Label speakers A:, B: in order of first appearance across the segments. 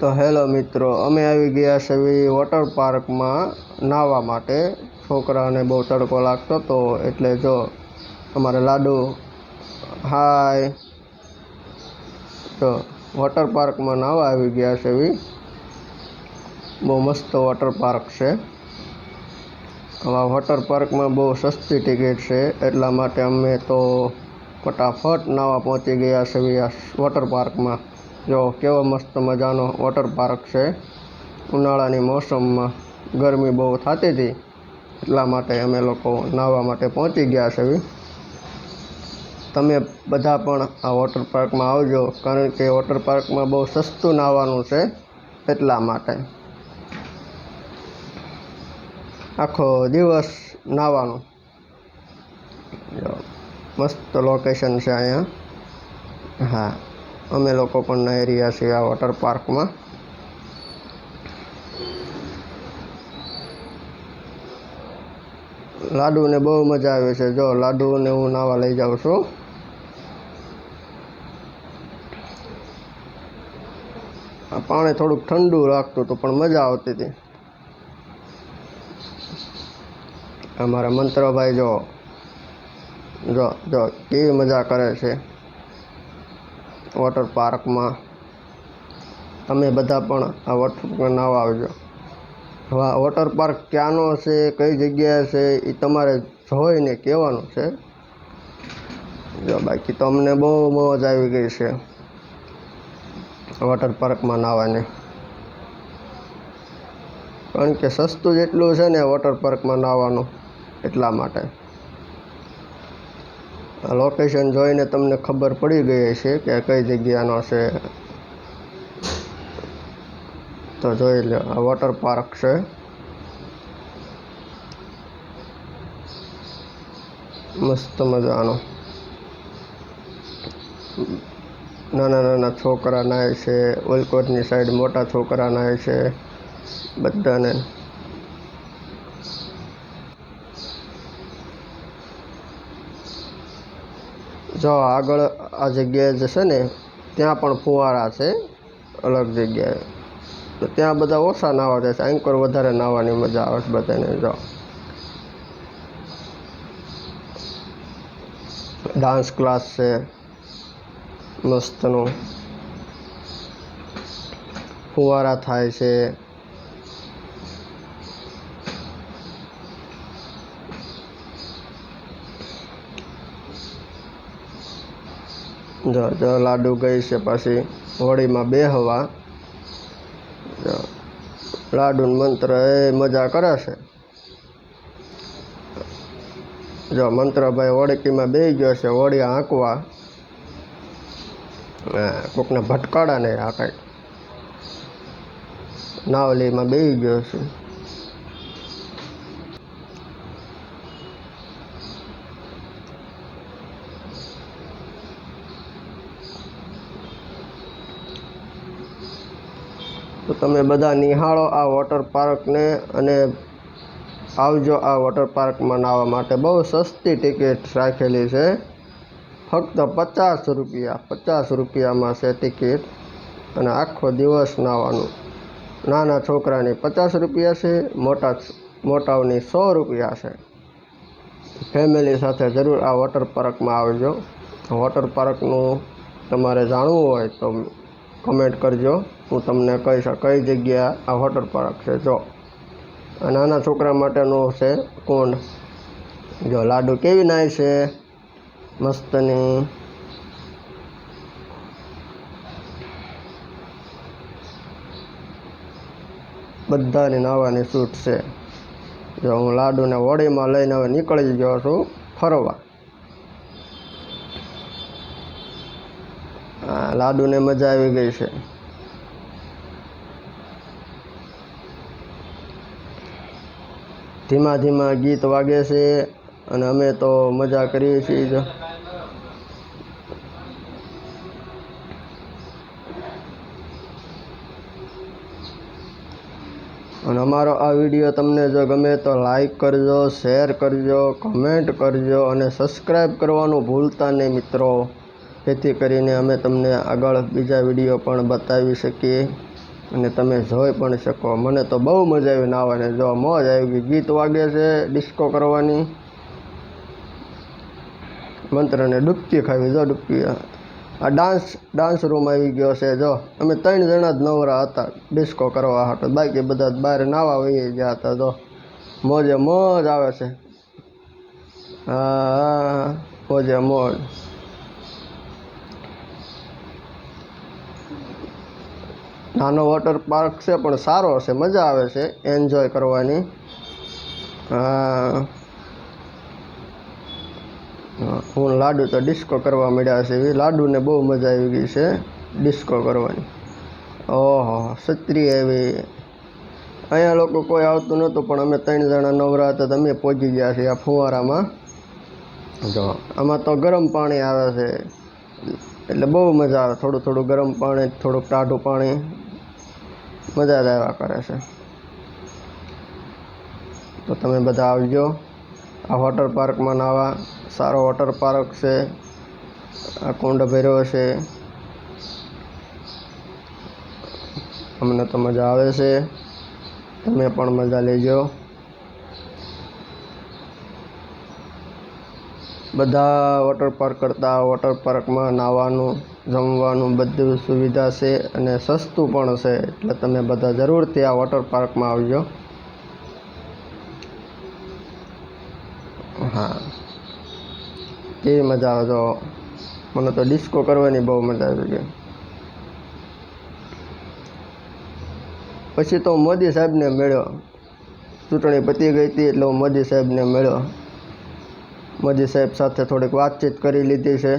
A: તો હેલો મિત્રો, અમે આવી ગયા છે વોટર પાર્કમાં નાહવા માટે. છોકરાને બહુ તડકો લાગતો હતો એટલે જો અમારે લાડુ, હાય. તો વોટર પાર્કમાં નાહવા આવી ગયા છે એવી બહુ મસ્ત વોટર પાર્ક છે. આવા વોટર પાર્કમાં બહુ સસ્તી ટિકિટ છે, એટલા માટે અમે તો ફટાફટ નાવા પહોંચી ગયા છે આ વોટર પાર્કમાં. જો કેવો મસ્ત મજાનો વોટર પાર્ક છે. ઉનાળાની મોસમમાં ગરમી બહુ થતી હતી, એટલા માટે અમે લોકો નાહવા માટે પહોંચી ગયા છે તમે બધા પણ આ વોટર પાર્કમાં આવજો, કારણ કે વોટર પાર્કમાં બહુ સસ્તું નાહવાનું છે એટલા માટે. આખો દિવસ નાહવાનું. મસ્ત લોકેશન છે અહીંયા. હા. અમે લોકો પણ નાહી રહ્યા છીએ આ વોટર પાર્કમાં લાડુને બહુ મજા આવે છે. જો, લાડુને હું નાવા લઈ જાઉં છું. આ પાણી થોડુંક ઠંડુ લાગતું હતું, પણ મજા આવતી હતી. અમારા મંત્રભાઈ જો જો જો, કેવી મજા કરે છે. વોટર પાર્કમાં. તમે બધા પણ આ વોટર પાર્કમાં નાવા આવજો. હવે વોટર પાર્ક ક્યાંનો છે, કઈ જગ્યાએ છે એ તમારે જોઈને કહેવાનું છે. જો, બાકી તો અમને બહુ મોજ આવી ગઈ છે વોટર પાર્કમાં નાહવાની. કારણ કે સસ્તું જેટલું છે ને વોટર પાર્કમાં નાહવાનું એટલા માટે. લોકેશન જોઈને તમને ખબર પડી ગઈ છે કે કઈ જગ્યાનો છે. તો જોઈ લો, આ વોટર પાર્ક છે. મસ્ત મજાનો. નાના નાના છોકરા નાય છે, ઓલકોટની સાઈડ મોટા છોકરા નાય છે, બધાને જો, આગળ આ જગ્યાએ જે છે ને, ત્યાં પણ ફુવારા છે, અલગ જગ્યાએ. તો ત્યાં બધા ઓછા નાવા જાય છે એન્કર વધારે નાહવાની મજા આવે છે બધાને, જો. ડાન્સ ક્લાસ છે, મસ્તનો. ફુવારા થાય છે. જો જો લાડુ ગઈ છે પછી હોળીમાં બેહવા જો લાડુનું મંત્ર એ મજા કરે છે. જો મંત્રભાઈ હોળીમાં બે ગયો છે, હોળી આંકવા કોકને ભટકાડા ને આ કંઈક નાવલીમાં બે ગયો છે. તમે બધા નિહાળો આ વોટર પાર્કને અને આવજો આ વોટર પાર્કમાં નાહવા માટે. બહુ સસ્તી ટિકિટ રાખેલી છે. ફક્ત પચાસ રૂપિયા, પચાસ રૂપિયામાં છે ટિકિટ અને આખો દિવસ નાહવાનું. નાના છોકરાની પચાસ રૂપિયા છે, મોટા મોટાઓની સો રૂપિયા છે. ફેમિલી સાથે જરૂર આ વોટર પાર્કમાં આવજો. વોટર પાર્કનું તમારે જાણવું હોય તો કમેન્ટ કરજો. હું તમને કહીશ કઈ જગ્યા આ વોટર પાર્ક છે જો. આ નાના છોકરા માટેનું છે કુંડ જો, લાડુ કેવી નાય છે? મસ્તની. બધાની નાવાની છૂટ છે. જો, હું લાડુને હોળીમાં લઈને હવે નીકળી ગયો છું ફરવા. આ લાડુને મજા આવી ગઈ છે. ધીમા ધીમા ગીત વાગે છે અને અમે તો મજા કરીએ છીએ જ. અને અમારો આ વીડિયો તમને જો ગમે તો લાઈક કરજો, શેર કરજો, કમેન્ટ કરજો અને સબસ્ક્રાઈબ કરવાનું ભૂલતા નહીં મિત્રો. જેથી કરીને અમે તમને આગળ બીજા વીડિયો પણ બતાવી શકીએ અને તમે જોઈ પણ શકો. મને તો બહુ મજા આવી નાવાને જો મોજ આવી ગઈ. ગીત વાગે છે ડિસ્કો કરવાની. મંત્રને ડૂબકી ખાવી, જો ડૂબકી. આ ડાન્સ ડાન્સ રૂમ આવી ગયો છે, જો. અમે ત્રણ જણા જ નવરા હતા ડિસ્કો કરવા હતા બાકી બધા બહાર નાવા વહી ગયા હતા, જો. મોજે મોજ આવે છે. હા, મોજે મોજ. નાનો વોટર પાર્ક છે, પણ સારો છે મજા આવે છે, એન્જોય કરવાની. હા લાડુ તો ડિસ્કો કરવા મળ્યા છે, એવી લાડુને બહુ મજા આવી ગઈ છે, ડિસ્કો કરવાની. ઓહો છત્રી એવી. અહીંયા લોકો કોઈ આવતું નહોતું, પણ અમે ત્રણ જણા નવરા હતા તમે પહોંચી ગયા છીએ આ ફુવારામાં. જો, આમાં તો ગરમ પાણી આવે છે, એટલે બહુ મજા આવે, થોડું થોડું ગરમ પાણી, થોડુંક ટાઢું પાણી. મજા જ આવ્યા કરે છે. તો તમે બધા આવજો. આ વોટર પાર્કમાં નાવા. સારો વોટર પાર્ક છે. આ કુંડ ભેરો છે. અમને તો મજા આવે છે. તમે પણ મજા લેજો. બધા વોટર પાર્ક કરતાં વોટર પાર્કમાં નાહવાનું જમવાનું બધું સુવિધા છે અને સસ્તું પણ છે, એટલે તમે બધા જરૂરથી આ વોટર પાર્કમાં આવજો. હા. કેવી મજા આવે તો મને તો ડિસ્કો કરવાની બહુ મજા આવી છે. પછી તો મોદી સાહેબને મળ્યો. ચૂંટણી પતી ગઈ હતી એટલે હું મોદી સાહેબને મળ્યો. મોદી સાહેબ સાથે થોડીક વાતચીત કરી લીધી છે.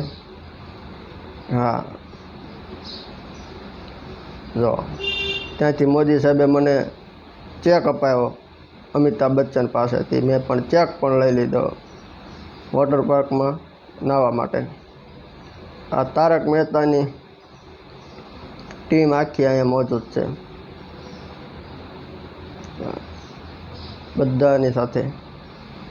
A: હા. જો, ત્યાંથી મોદી સાહેબે મને ચેક અપાયો, અમિતાભ બચ્ચન પાસેથી. મેં પણ ચેક પણ લઈ લીધો વોટર પાર્કમાં નાહવા માટે. આ તારક મહેતાની ટીમ આખી અહીંયા મોજૂદ છે. બધાની સાથે.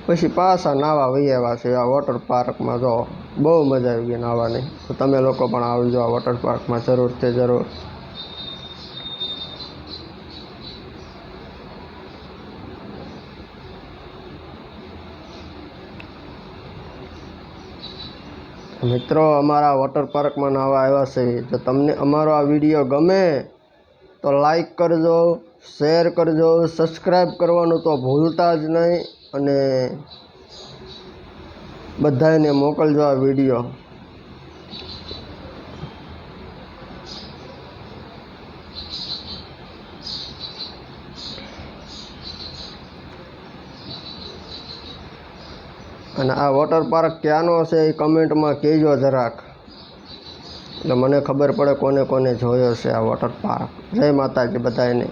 A: પછી પાછા નાવા આવ્યા છે આ વોટર પાર્કમાં, જો. બહુ મજા આવી ગઈ નાહવાની. તો તમે લોકો પણ આવજો આ વોટર પાર્કમાં તે જરૂર. મિત્રો, અમારા વોટર પાર્કમાં નાહવા આવ્યા છે. જો તમને અમારો આ વીડિયો ગમે તો લાઈક કરજો શેર કરજો સબસ્ક્રાઈબ કરવાનું તો ભૂલતા જ નહીં. અને બધાને મોકલજો આ વીડિયો. અને આ વોટર પાર્ક ક્યાંનો છે એ કમેન્ટમાં કહેજો જરાક. એટલે મને ખબર પડે કોને કોને જોયો છે આ વોટર પાર્ક. જય માતાજી બધાને